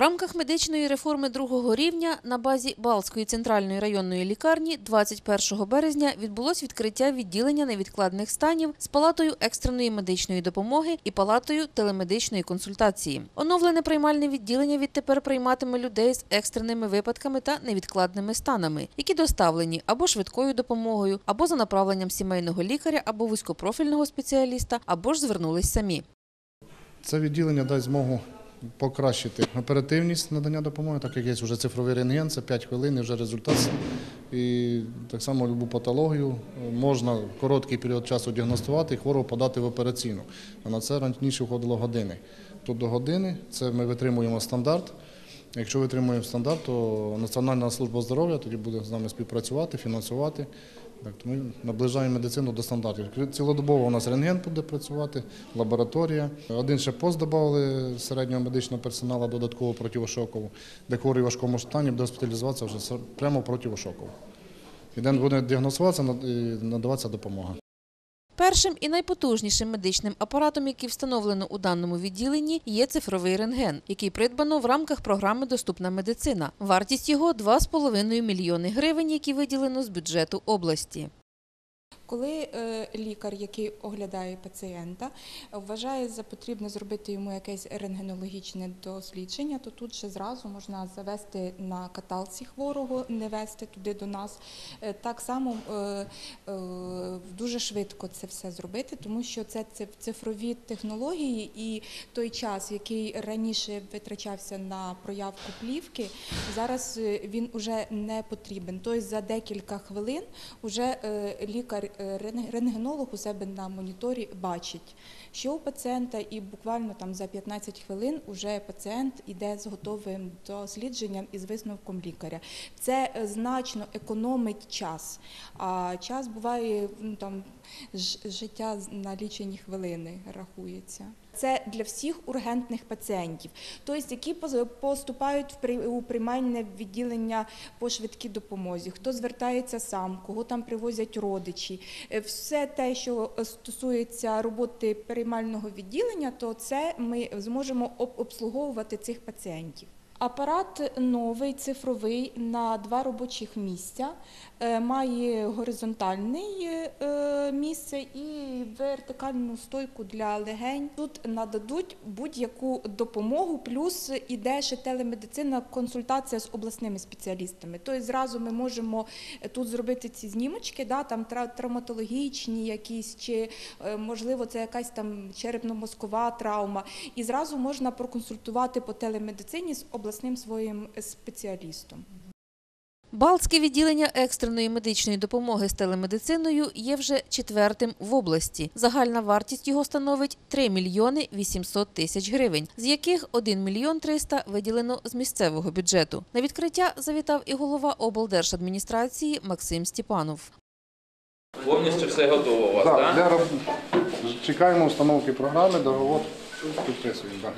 рамках медичної реформи другого рівня на базі Балтської центральної районної лікарні 21 березня відбулось відкриття відділення невідкладних станів з палатою екстреної медичної допомоги і палатою телемедичної консультації. Оновлене приймальне відділення відтепер прийматиме людей з екстреними випадками та невідкладними станами, які доставлені або швидкою допомогою, або за направленням сімейного лікаря, або вузькопрофільного спеціаліста, або ж звернулись самі. Це відділення дасть змогу покращити оперативність надання допомоги, так як є вже цифровий рентген, це 5 хвилин і вже результат. І так само любу патологію можна короткий період часу діагностувати і хворого подати в операційну. А на це раніше входило години. Тут до години це ми витримуємо стандарт. Якщо витримуємо стандарт, то Національна служба здоров'я тоді буде з нами співпрацювати, фінансувати. Так, то ми наближаємо медицину до стандартів. Цілодобово у нас рентген буде працювати, лабораторія. Один ще пост додали середнього медичного персоналу додатково противошокову, де хворий в важкому стані буде госпіталізуватися вже прямо противошоково. І де буде діагностуватися і надаватися допомога. Першим і найпотужнішим медичним апаратом, який встановлено у даному відділенні, є цифровий рентген, який придбано в рамках програми Доступна медицина. Вартість його 2,5 мільйони гривень, які виділено з бюджету області. Коли е, лікар, який оглядає пацієнта, вважає за потрібне зробити йому якесь рентгенологічне дослідження, то тут же зразу можна завести на каталці хворого, не вести туди до нас. Е, Так само е, дуже швидко це все зробити, тому що це циф- цифрові технології і той час, який раніше витрачався на проявку плівки, зараз він уже не потрібен. Тобто за декілька хвилин вже лікар рентгенолог у себе на моніторі бачить, що у пацієнта, і буквально там за 15 хвилин уже пацієнт іде з готовим дослідженням і з висновком лікаря. Це е, значно економить час. А час буває ну, там життя на лічені хвилини рахується. Це для всіх ургентних пацієнтів, тобто які поступають у приймальне відділення по швидкій допомозі, хто звертається сам, кого там привозять родичі. Е, Все те, що е, стосується роботи приймального відділення, то це ми зможемо об- обслуговувати цих пацієнтів. Апарат новий, цифровий на два робочих місця, е, має горизонтальне е, місце і вертикальну стойку для легень. Тут нададуть будь-яку допомогу, плюс іде ще телемедицина, консультація з обласними спеціалістами. Тобто зразу ми можемо е, тут зробити ці знімочки, да, там травматологічні якісь, чи можливо це якась там черепно-мозкова травма. І зразу можна проконсультувати по телемедицині з обласним своїм спеціалістом. Балтське відділення екстреної медичної допомоги з телемедициною є вже четвертим в області. Загальна вартість його становить 3 мільйони 800 тисяч гривень, з яких 1 мільйон 300 виділено з місцевого бюджету. На відкриття завітав і голова облдержадміністрації Максим Степанов. Повністю все готово у вас, Так, так? для. Чекаємо установки програми, договор підписуємо. Да.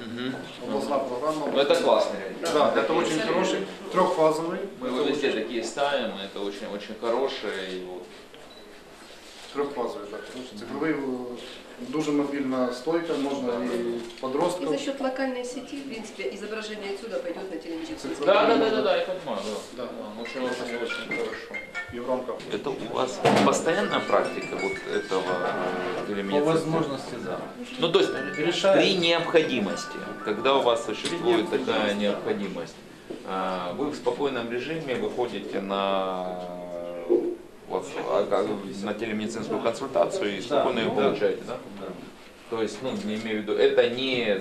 Обласна програма. Ну, это классный рентген. Да, это очень хороший, трехфазовый. Мы его везде такие ставим, это очень-очень хорошее. И вот. Трехфазовий, так. Тому що Цифровий е, дуже мобільна стойка, можна і И подросткам. за счет локальной сети, в принципе, изображение отсюда пойдет на телевизор. Да, да, да, да, да, я понимаю, да. Да. Да, Очень-очень-очень хорошо. І в рамках. Это у вас постоянная практика вот этого э, телемедицины? По возможности, да. Ну, то есть Решает. при необходимости, когда у вас существует такая необходимость, а, вы в спокойном режиме выходите на вот, а, на телемедицинскую консультацию и спокойно ее да. получаете, да? То есть, ну, не имею в виду, это не...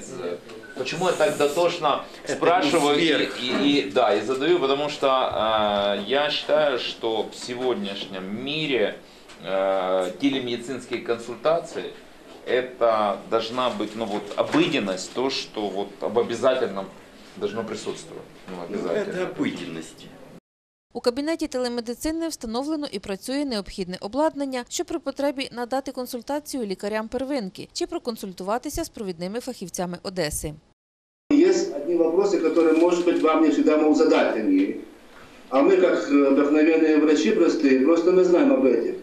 Почему я так дотошно спрашиваю и, и- и- да, и задаю, потому что э, я считаю, что в сегодняшнем мире э, телемедицинские консультации это должна быть ну, вот, обыденность, то, что вот об обязательном должно присутствовать. Ну, обязательно. Это обыденность. У кабінеті телемедицини встановлено і працює необхідне обладнання, щоб при потребі надати консультацію лікарям первинки чи проконсультуватися з провідними фахівцями Одеси. Есть одни вопросы, которые, может быть, вам не всегда могут задать они. А мы, как э, обыкновенные врачи простые, просто мы знаем об этих.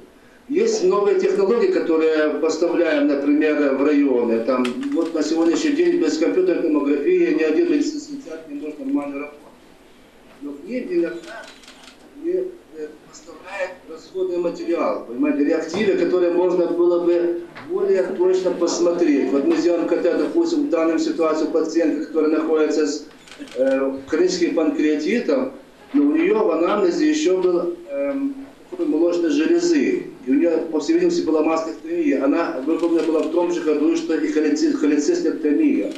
Есть новые технологии, которые поставляем, например, в районы. Там, вот на сегодняшний день без компьютерной томографии ни один медицинский центр не может нормально работать. Но к ним иногда не э, расходный материал, понимаете, реактивы, которые можно было бы более точно посмотреть. Вот мы сделаем КТ, допустим, в данной ситуации пациентка, которая находится с э, хроническим панкреатитом, но у нее в анамнезе еще был такой молочной железы. И у нее, по всей видимости, была мастектомия. Она выполнена была в том же году, что и холеци- холецистектомия.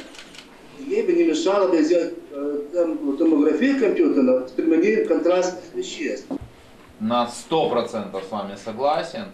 Ей бы не мешало бы сделать э, там, томографию компьютерную с применением контрастных веществ. На 100% с вами согласен.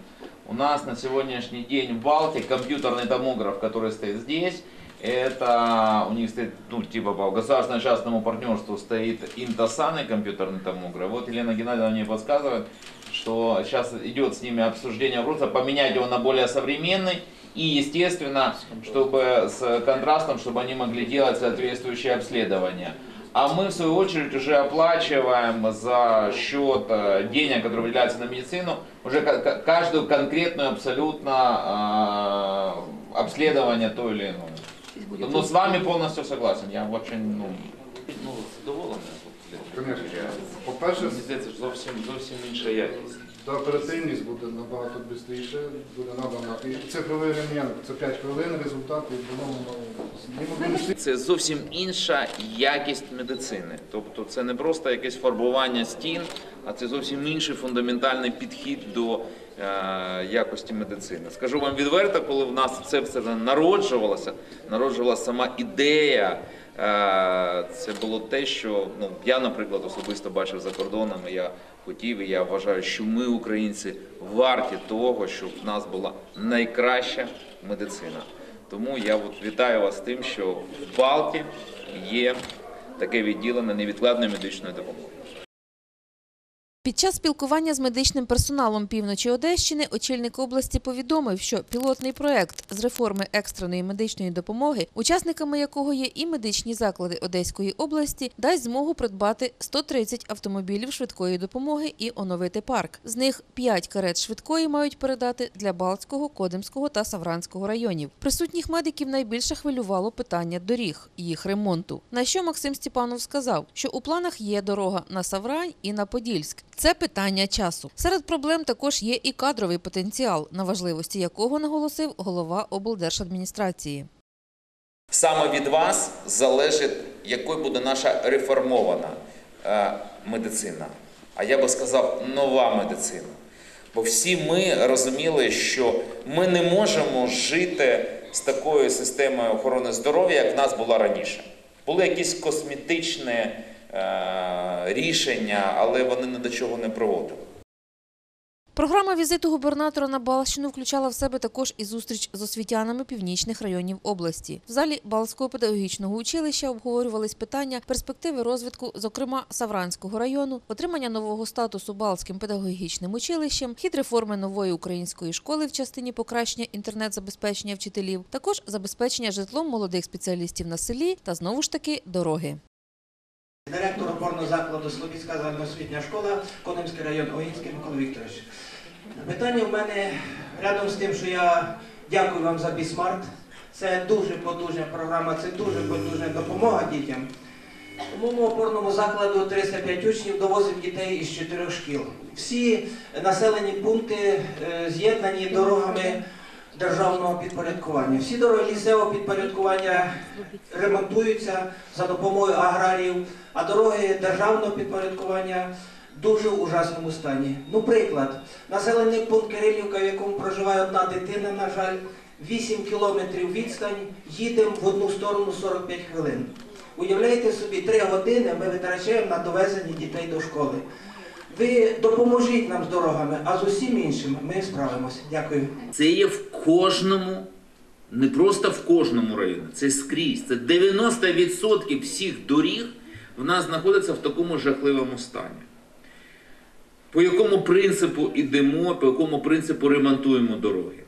У нас на сегодняшний день в Балте компьютерный томограф, который стоит здесь, это у них стоит, ну, типа по государственному частному партнерству стоит Интосан и компьютерный томограф. Вот Елена Геннадьевна мне подсказывает, что сейчас идет с ними обсуждение вопроса поменять его на более современный и, естественно, чтобы с контрастом, чтобы они могли делать соответствующие обследования А мы, в свою очередь, уже оплачиваем за счет э, денег, которые выделяются на медицину, уже ка- ка- каждую конкретную абсолютно э, обследование то или иное. Здесь будет Но с вами полностью согласен. Я очень ну, ну, задоволений. Конечно. По-перше, Мені здається, що зовсім зовсім інша якість. Та оперативність буде набагато швидше, буде надана. І цифровий рентген це 5 хвилин, результат і воно Це зовсім інша якість медицини. Тобто це не просто якесь фарбування стін, а це зовсім інший фундаментальний підхід до е, якості медицини. Скажу вам відверто, коли в нас це все народжувалося, народжувалася сама ідея. е, Це було те, що ну я, наприклад, особисто бачив за кордонами. Я хотів і я вважаю, що ми, українці, варті того, щоб в нас була найкраща медицина. Тому я от вітаю вас тим, що в Балті є таке відділення невідкладної медичної допомоги. Під час спілкування з медичним персоналом півночі Одещини очільник області повідомив, що пілотний проект з реформи екстреної медичної допомоги, учасниками якого є і медичні заклади Одеської області, дасть змогу придбати 130 автомобілів швидкої допомоги і оновити парк. З них 5 карет швидкої мають передати для Балтського, Кодимського та Савранського районів. Присутніх медиків найбільше хвилювало питання доріг, їх ремонту. На що Максим Степанов сказав, що у планах є дорога на Саврань і на Подільськ. Це питання часу. Серед проблем також є і кадровий потенціал, на важливості якого наголосив голова облдержадміністрації. Саме від вас залежить, якою буде наша реформована е, медицина. А я би сказав, нова медицина. Бо всі ми розуміли, що ми не можемо жити з такою системою охорони здоров'я, як в нас була раніше. Були якісь косметичні рішення, але вони ні до чого не приводили. Програма візиту губернатора на Балщину включала в себе також і зустріч з освітянами північних районів області. В залі Балського педагогічного училища обговорювались питання перспективи розвитку, зокрема Савранського району, отримання нового статусу Балським педагогічним училищем, хід реформи нової української школи в частині покращення інтернет-забезпечення вчителів, також забезпечення житлом молодих спеціалістів на селі та знову ж таки дороги. Опорного закладу Слобідська загальноосвітня школа, Конимський район Огінський Микола Вікторович. Питання в мене рядом з тим, що я дякую вам за Бісмарт. Це дуже потужна програма, це дуже потужна допомога дітям. У моєму опорному закладу 305 учнів довозить дітей із чотирьох шкіл. Всі населені пункти е, з'єднані дорогами державного підпорядкування. Всі дороги лісевого підпорядкування ремонтуються за допомогою аграріїв, а дороги державного підпорядкування дуже в ужасному стані. Ну, приклад, населений пункт Кирилівка, в якому проживає одна дитина, на жаль, 8 кілометрів відстань, їдемо в одну сторону 45 хвилин. Уявляєте собі, 3 години ми витрачаємо на довезення дітей до школи. Ви допоможіть нам з дорогами, а з усім іншим ми справимося. Дякую. Це є в кожному, не просто в кожному районі, це скрізь. Це 90% всіх доріг в нас знаходяться в такому жахливому стані. По якому принципу йдемо, по якому принципу ремонтуємо дороги?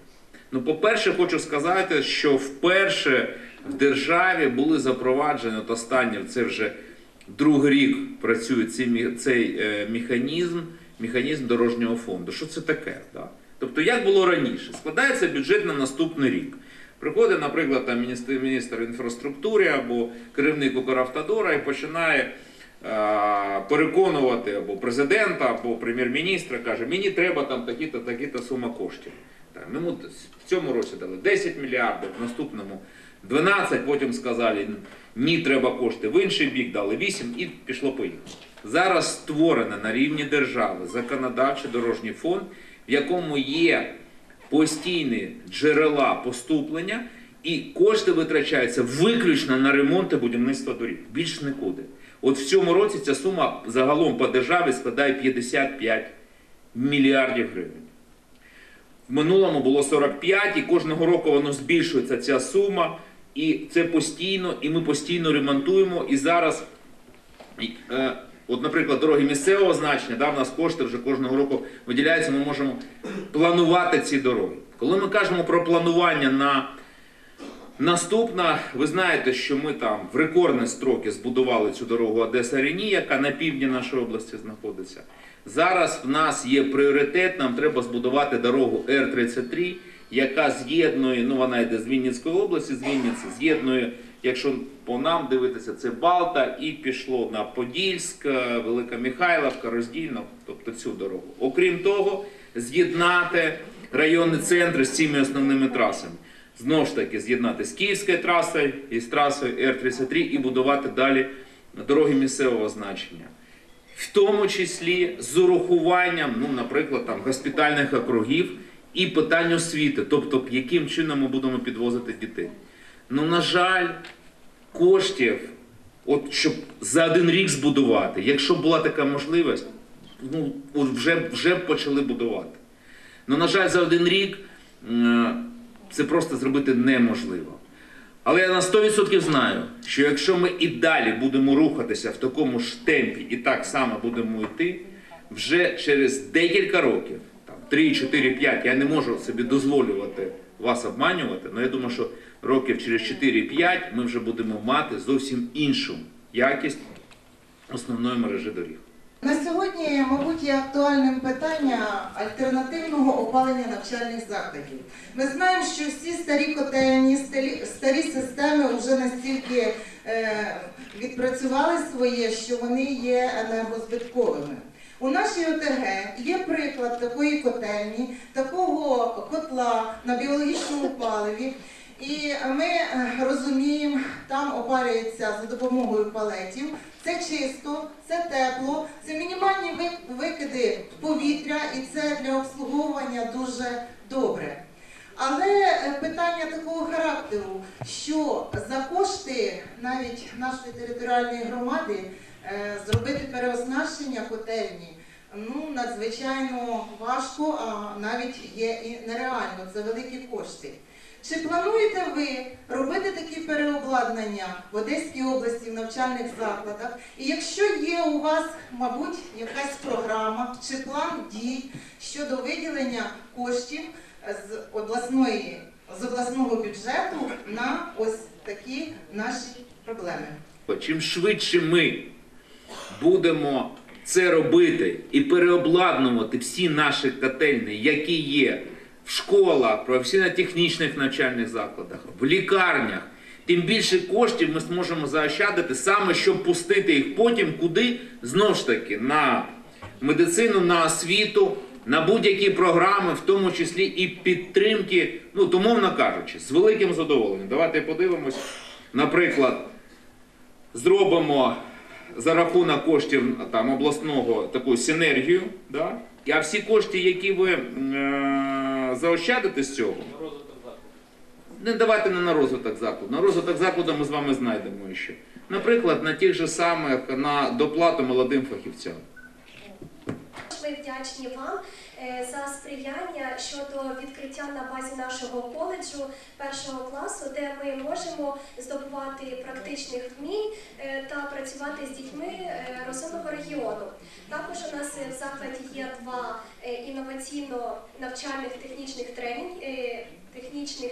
Ну, по-перше, хочу сказати, що вперше в державі були запроваджені от останнє, це вже другий рік працює цей, цей е, механізм, механізм дорожнього фонду. Що це таке? Да? Тобто, як було раніше, складається бюджет на наступний рік. Приходить, наприклад, там міністр, міністр інфраструктури або керівник Укравтодора і починає е, переконувати або президента, або прем'єр-міністра, каже, мені треба там такі-то, такі-то сума коштів. Там, йому в цьому році дали 10 мільярдів, в наступному 12, потім сказали, ні, треба кошти. В інший бік дали 8 і пішло поїхало. Зараз створене на рівні держави законодавчий дорожній фонд, в якому є постійні джерела поступлення, і кошти витрачаються виключно на ремонт і будівництво доріг. Більш нікуди. От в цьому році ця сума загалом по державі складає 55 мільярдів гривень. В минулому було 45, і кожного року воно збільшується ця сума. І це постійно, і ми постійно ремонтуємо. І зараз, е, от, наприклад, дороги місцевого значення, да, в нас кошти вже кожного року виділяються, ми можемо планувати ці дороги. Коли ми кажемо про планування на наступна, ви знаєте, що ми там в рекордні строки збудували цю дорогу Одеса Рені, яка на півдні нашої області знаходиться. Зараз в нас є пріоритет, нам треба збудувати дорогу Р-33, яка з'єднує, ну вона йде з Вінницької області, з Вінниці, з'єднує, якщо по нам дивитися, це Балта і пішло на Подільськ, е, Велика Михайловка, Роздільно, тобто цю дорогу. Окрім того, з'єднати районні центри з цими основними трасами. Знову ж таки, з'єднати з Київською трасою і з трасою Р-33 і будувати далі дороги місцевого значення в тому числі з урахуванням, ну, наприклад, там, госпітальних округів і питань освіти, тобто яким чином ми будемо підвозити дітей. Ну, на жаль, коштів, от щоб за один рік збудувати, якщо була така можливість, ну, вже, вже почали будувати. Ну, на жаль, за один рік е, це просто зробити неможливо. Але я на 100% знаю, що якщо ми і далі будемо рухатися в такому ж темпі і так само будемо йти, вже через декілька років, 3, 4, 5, я не можу собі дозволювати вас обманювати, але я думаю, що років через 4-5 ми вже будемо мати зовсім іншу якість основної мережі доріг. На сьогодні, мабуть, є актуальним питання альтернативного опалення навчальних закладів. Ми знаємо, що всі старі котельні, старі, системи вже настільки е, відпрацювали своє, що вони є енергозбитковими. У нашій ОТГ є приклад такої котельні, такого котла на біологічному паливі. І ми е, розуміємо, там опалюється за допомогою палетів. Це чисто, це тепло, це мінімальні викиди повітря, і це для обслуговування дуже добре. Але е, питання такого характеру, що за кошти навіть нашої територіальної громади зробити переоснащення котельні ну надзвичайно важко, а навіть є і нереально. Це великі кошти. Чи плануєте ви робити такі переобладнання в Одеській області в навчальних закладах? І якщо є у вас, мабуть, якась програма чи план дій щодо виділення коштів з обласної з обласного бюджету на ось такі наші проблеми? Чим швидше ми будемо це робити і переобладнувати всі наші котельні, які є в школах, професійно-технічних навчальних закладах, в лікарнях, тим більше коштів ми зможемо заощадити саме, щоб пустити їх потім куди? Знову ж таки на медицину, на освіту, на будь-які програми, в тому числі і підтримки, ну, томовно кажучи, з великим задоволенням. Давайте подивимось, наприклад, зробимо за рахунок коштів там, обласного таку синергію, да? а всі кошти, які ви е- заощадите з цього, не давайте не на розвиток закладу. На розвиток закладу ми з вами знайдемо ще. Наприклад, на тих же самих на доплату молодим фахівцям. Ми вдячні вам за сприяння щодо відкриття на базі нашого коледжу першого класу, де ми можемо здобувати практичних вмінь е, та працювати з дітьми е, розумного регіону. Також у нас в закладі є два е, інноваційно-навчальних технічних тренінг, е, технічних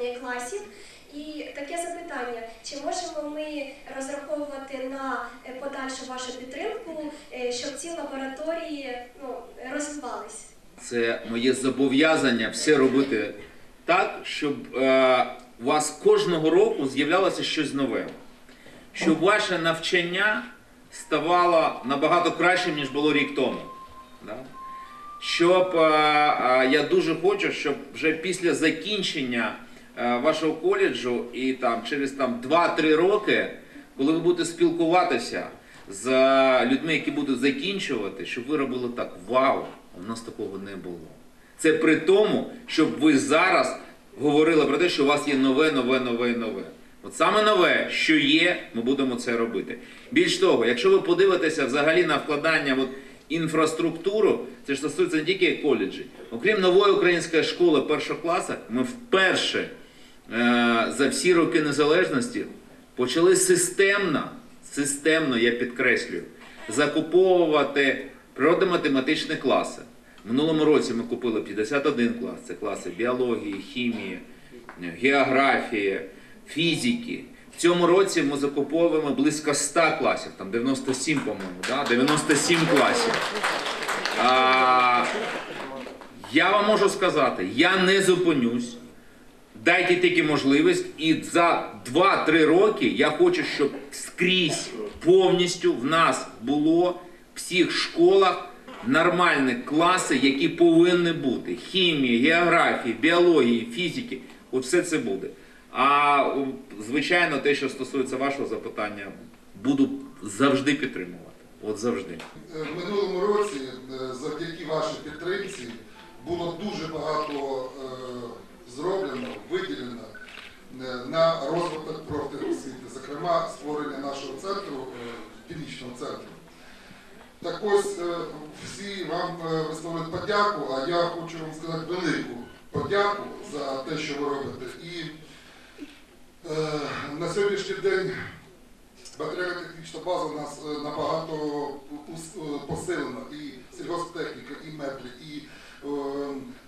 е, класів. І таке запитання: чи можемо ми розраховувати на е, подальшу вашу підтримку, е, щоб ці лабораторії ну, розвивались? це моє зобов'язання все робити так, щоб е, у вас кожного року з'являлося щось нове. Щоб ваше навчання ставало набагато кращим, ніж було рік тому. Да? Щоб е, е, я дуже хочу, щоб вже після закінчення вашого коледжу і там через там 2-3 роки, коли ви будете спілкуватися з е, людьми, які будуть закінчувати, щоб ви робили так: вау, у нас такого не було. Це при тому, щоб ви зараз говорили про те, що у вас є нове, нове, нове, нове. От саме нове, що є, ми будемо це робити. Більш того, якщо ви подивитеся взагалі на вкладання от, інфраструктуру, це ж стосується не тільки коледжів. Окрім нової української школи першого класу, ми вперше е, за всі роки незалежності почали системно, системно, я підкреслюю, закуповувати природно-математичні класи. Минулому році ми купили 51 клас. Це класи біології, хімії, географії, фізики. В цьому році ми закуповуємо близько 100 класів, там 97, по-моєму, да? 97 класів. А, я вам можу сказати, я не зупинюсь. Дайте тільки можливість, і за 2-3 роки я хочу, щоб скрізь повністю в нас було в всіх школах нормальні класи, які повинні бути: хімії, географії, біології, фізики. От все це буде. А звичайно, те, що стосується вашого запитання, буду завжди підтримувати. От завжди. Е, В минулому році, е, завдяки вашій підтримці, було дуже багато е, зроблено, виділено е, на розвиток профтехосвіти, зокрема створення нашого центру, е, північного центру. Так ось е, всі вам висловлюють подяку, а я хочу вам сказати велику подяку за те, що ви робите. І на сьогоднішній день Матеріально-технічна база у нас набагато посилена і сільгосптехніка, і меблі, і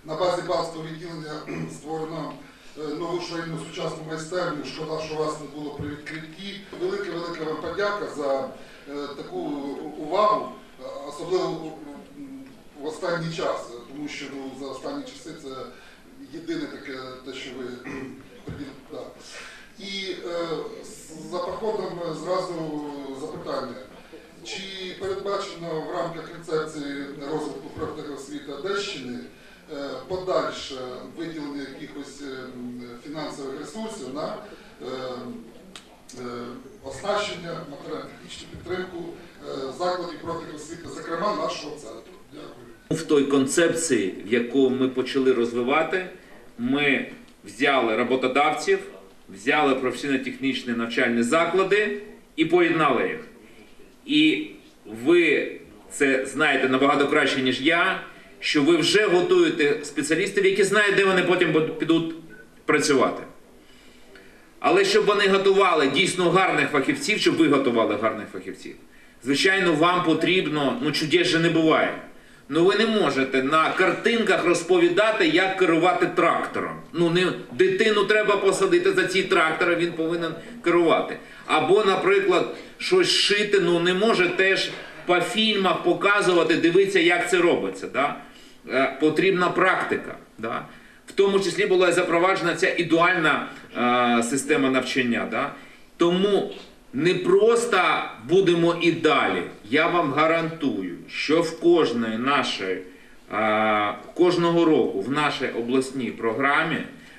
на базі базового відділення створено е, нову швейну сучасну майстерню. Шкода, що вас не було при відкритті. Велика велика вам подяка за е, таку увагу, е, особливо в- останній час, е, тому що ну, за останні часи це єдине таке, те, що ви приділ- да. І е, за проходом е, зразу запитання. Чи передбачено в рамках концепції розвитку профтехосвіти Одещини е, подальше виділення якихось е, фінансових ресурсів на е, оснащення, матеріально-технічну підтримку закладів профтехосвіти, зокрема нашого центру? Дякую. В той концепції, в яку ми почали розвивати, ми взяли роботодавців, взяли професійно-технічні навчальні заклади і поєднали їх. І ви це знаєте набагато краще, ніж я, що ви вже готуєте спеціалістів, які знають, де вони потім підуть працювати. Але щоб вони готували дійсно гарних фахівців, щоб ви готували гарних фахівців, звичайно, вам потрібно, ну чудес же не буває. Ну ви не можете на картинках розповідати, як керувати трактором. Ну не дитину треба посадити за ці трактори, він повинен керувати. Або, наприклад, щось шити, ну не може теж по фільмах показувати, дивитися, як це робиться. Да? Е, потрібна практика. Да? В тому числі була запроваджена ця ідеальна е, система навчання. Да? Тому не просто будемо і далі. Я вам гарантую, що в кожної нашої, кожного року в нашій обласній програмі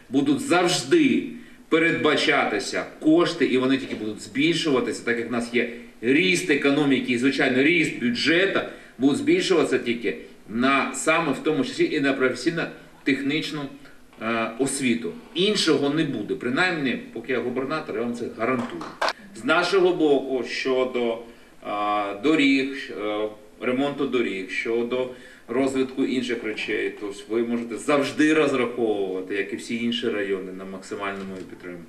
будуть завжди передбачатися кошти, і вони тільки будуть збільшуватися, так як в нас є ріст економіки і, звичайно, ріст бюджету, будуть збільшуватися тільки на саме в тому числі і на професійно-технічну освіту. Іншого не буде. Принаймні, поки я губернатор, я вам це гарантую. З нашого боку щодо доріг, е, ремонту доріг, щодо розвитку інших речей, тобто ви можете завжди розраховувати, як і всі інші райони, на максимальну мою підтримку.